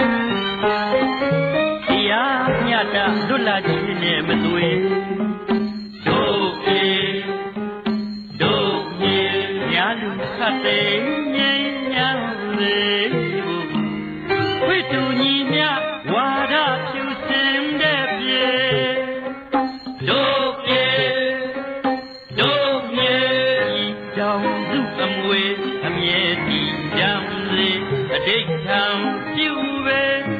တရားမျှတလွတ်လပ်ခြင်းနဲ့မသွေတို့ပြေတို့မြေညာလူခတ်တဲ့ငြိမ်းချမ်းလေဖို့ဝိတုညီမြဝါဒဖြူစင်တဲ့ပြေတို့ပြေတို့မြေဤကြောင့်စုအမွေအမြဲတည်ကြံ a dig town, you.